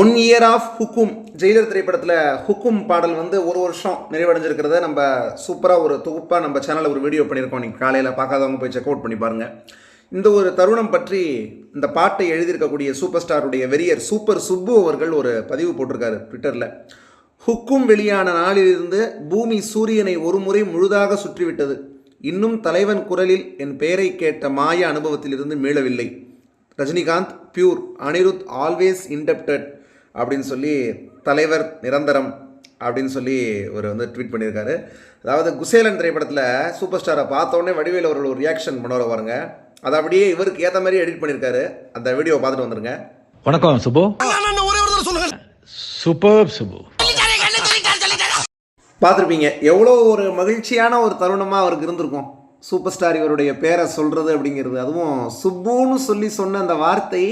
One year of Hukum Jailer திரைப்படத்தில் ஹுக்கும் பாடல் வந்து ஒரு வருஷம் நிறைவடைஞ்சிருக்கிறத நம்ம சூப்பராக ஒரு தொகுப்பாக நம்ம சேனலில் ஒரு வீடியோ பண்ணியிருக்கோம். நீங்கள் காலையில் பார்க்காதவங்க போய் செக் அவுட் பண்ணி பாருங்கள் இந்த ஒரு தருணம் பற்றி இந்த பாட்டை எழுதியிருக்கக்கூடிய சூப்பர் ஸ்டாருடைய வெறியர் சூப்பர் சுப்பு அவர்கள் ஒரு பதிவு போட்டிருக்காரு ட்விட்டரில் ஹுக்கும் வெளியான நாளிலிருந்து பூமி சூரியனை ஒரு முறை முழுதாக சுற்றிவிட்டது. இன்னும் தலைவன் குரலில் என் பெயரை கேட்ட மாய அனுபவத்திலிருந்து மீளவில்லை. Rajinikanth pure Anirudh always indebted அப்படின்னு சொல்லி தலைவர் நிரந்தரம் அப்படின்னு சொல்லி ஒரு வந்து ட்வீட் பண்ணியிருக்காரு. அதாவது குசேலன் திரைப்படத்தில் சூப்பர் ஸ்டாரை பார்த்த உடனே வடிவேல் அவர்கள் ஒரு ரியாக்ஷன் பண்ணுவார் பாருங்க. அதை அப்படியே இவருக்கு ஏற்ற மாதிரி எடிட் பண்ணியிருக்காரு. அந்த வீடியோவை பார்த்துட்டு வந்துருங்க. வணக்கம் சுபு சூப்பர் சுபு பார்த்துருப்பீங்க. எவ்வளோ ஒரு மகிழ்ச்சியான ஒரு தருணமாக அவருக்கு இருந்திருக்கும். சூப்பர் ஸ்டார் இவருடைய பேரை சொல்கிறது அப்படிங்கிறது. அதுவும் சுப்புன்னு சொல்லி சொன்ன அந்த வார்த்தை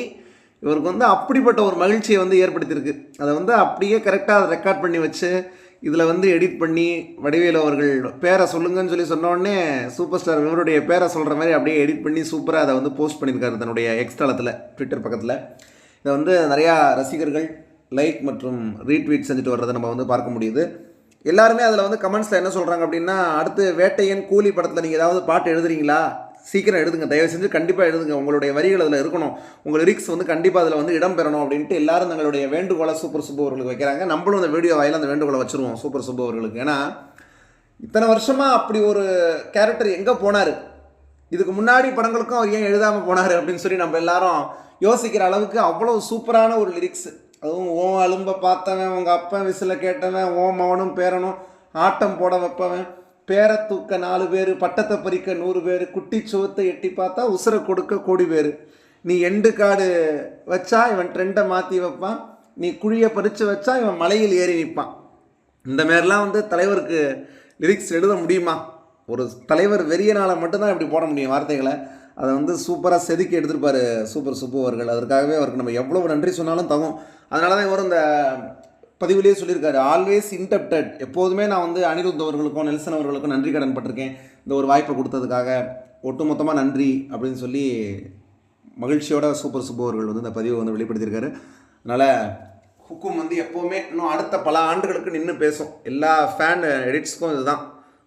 இவருக்கு வந்து அப்படிப்பட்ட ஒரு மகிழ்ச்சியை வந்து ஏற்படுத்தியிருக்கு. அதை வந்து அப்படியே கரெக்டாக அதை ரெக்கார்ட் பண்ணி வச்சு இதில் வந்து எடிட் பண்ணி வடிவேலு அவர்கள் பேரை சொல்லுங்கன்னு சொல்லி சொன்னோடனே சூப்பர் ஸ்டார் இவருடைய பேரை சொல்கிற மாதிரி அப்படியே எடிட் பண்ணி சூப்பராக அதை வந்து போஸ்ட் பண்ணியிருக்காரு தன்னுடைய எக்ஸ்டாலத்தில் ட்விட்டர் பக்கத்தில். இதை வந்து நிறையா ரசிகர்கள் லைக் மற்றும் ரீட்வீட் செஞ்சுட்டு வர்றதை நம்ம வந்து பார்க்க முடியுது. எல்லாருமே அதில் வந்து கமெண்ட்ஸில் என்ன சொல்கிறாங்க அப்படின்னா அடுத்து வேட்டையன் கூலி படத்தில் நீங்கள் ஏதாவது பாட்டு எழுதுறீங்களா? சீக்கிரம் எழுதுங்க. தயவு செஞ்சு கண்டிப்பாக எழுதுங்க. உங்களுடைய வரிகள் அதில் இருக்கணும். உங்கள் லிரிக்ஸ் வந்து கண்டிப்பாக அதில் வந்து இடம் பெறணும் அப்படின்ட்டு எல்லாரும் தங்களுடைய வேண்டுகோளை சூப்பர் சுப்பு அவர்களுக்கு வைக்கிறாங்க. நம்மளும் அந்த வீடியோ வாயில் அந்த வேண்டுகோளை வச்சுருவோம் சூப்பர் சுப்பு அவர்களுக்கு. ஏன்னா இத்தனை வருஷமாக அப்படி ஒரு கேரக்டர் எங்கே போனார்? இதுக்கு முன்னாடி படங்களுக்கும் அவர் ஏன் எழுதாமல் போனார் அப்படின்னு சொல்லி நம்ம எல்லாரும் யோசிக்கிற அளவுக்கு அவ்வளோ சூப்பரான ஒரு லிரிக்ஸ் அதுவும் ஓ அலும்ப பார்த்தவன் உங்கள் அப்பன் விசில கேட்டவன் ஓ மவனும் பேரனும் ஆட்டம் போட வைப்பவன் பேரை தூக்க நாலு பேர் பட்டத்தை பறிக்க நூறு பேர் குட்டி சுவத்தை எட்டி பார்த்தா உசுரை கொடுக்க கோடி பேர். நீ எண்டு காடு வச்சா இவன் ட்ரெண்டை மாற்றி வைப்பான். நீ குழியை பறித்து வச்சா இவன் மலையில் ஏறி நிற்பான். இந்த மாரிலாம் வந்து தலைவருக்கு லிரிக்ஸ் எழுத முடியுமா? ஒரு தலைவர் வெறியனால் மட்டும்தான் இப்படி போட முடியும் வார்த்தைகளை. அதை வந்து சூப்பராக செதுக்கி எடுத்துருப்பார் சூப்பர் சுப்பு அவர்கள். அதற்காகவே அவருக்கு நம்ம எவ்வளவு நன்றி சொன்னாலும் தகும். அதனால தான் இவர் இந்த பதிவிலே சொல்லியிருக்காரு ஆல்வேஸ் இன்டெப்டட் எப்போதுமே நான் வந்து அனிருத் அவர்களுக்கும் நெல்சன் அவர்களுக்கும் நன்றி கடன் பட்டிருக்கேன். இந்த ஒரு வாய்ப்பை கொடுத்ததுக்காக ஒட்டுமொத்தமாக நன்றி அப்படின்னு சொல்லி மகிழ்ச்சியோட சூப்பர் சுப்பு அவர்கள் வந்து இந்த பதிவை வந்து வெளிப்படுத்தியிருக்காரு. அதனால் ஹுக்கும் வந்து எப்போவுமே இன்னும் அடுத்த பல ஆண்டுகளுக்கு நின்று பேசும். எல்லா ஃபேன் எடிட்ஸ்க்கும் இதுதான்.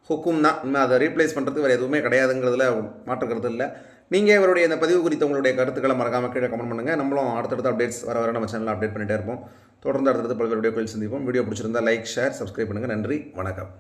ஹுக்கும் தான் இன்னும் அதை ரீப்ளேஸ் பண்ணுறதுக்கு வேறு எதுவுமே கிடையாதுங்கிறதுல மாற்றுக்கிறது இல்லை. நீங்கள் இவருடைய இந்த பதிவு குறித்த உங்களுடைய கருத்துக்களை மறக்காமல் கீழே கமெண்ட் பண்ணுங்கள் நம்மளும் அடுத்தடுத்த அப்டேட்ஸ் வர வர நம்ம சேனலில் அப்டேட் பண்ணிகிட்டே இருப்போம். தொடர்ந்து அடுத்தடுத்து பல்வேறு வீடியோக்கள் சந்திப்போம். வீடியோ பிடிச்சிருந்தா லைக் ஷேர் சப்ஸ்கிரைப் பண்ணுங்கள் நன்றி. வணக்கம்.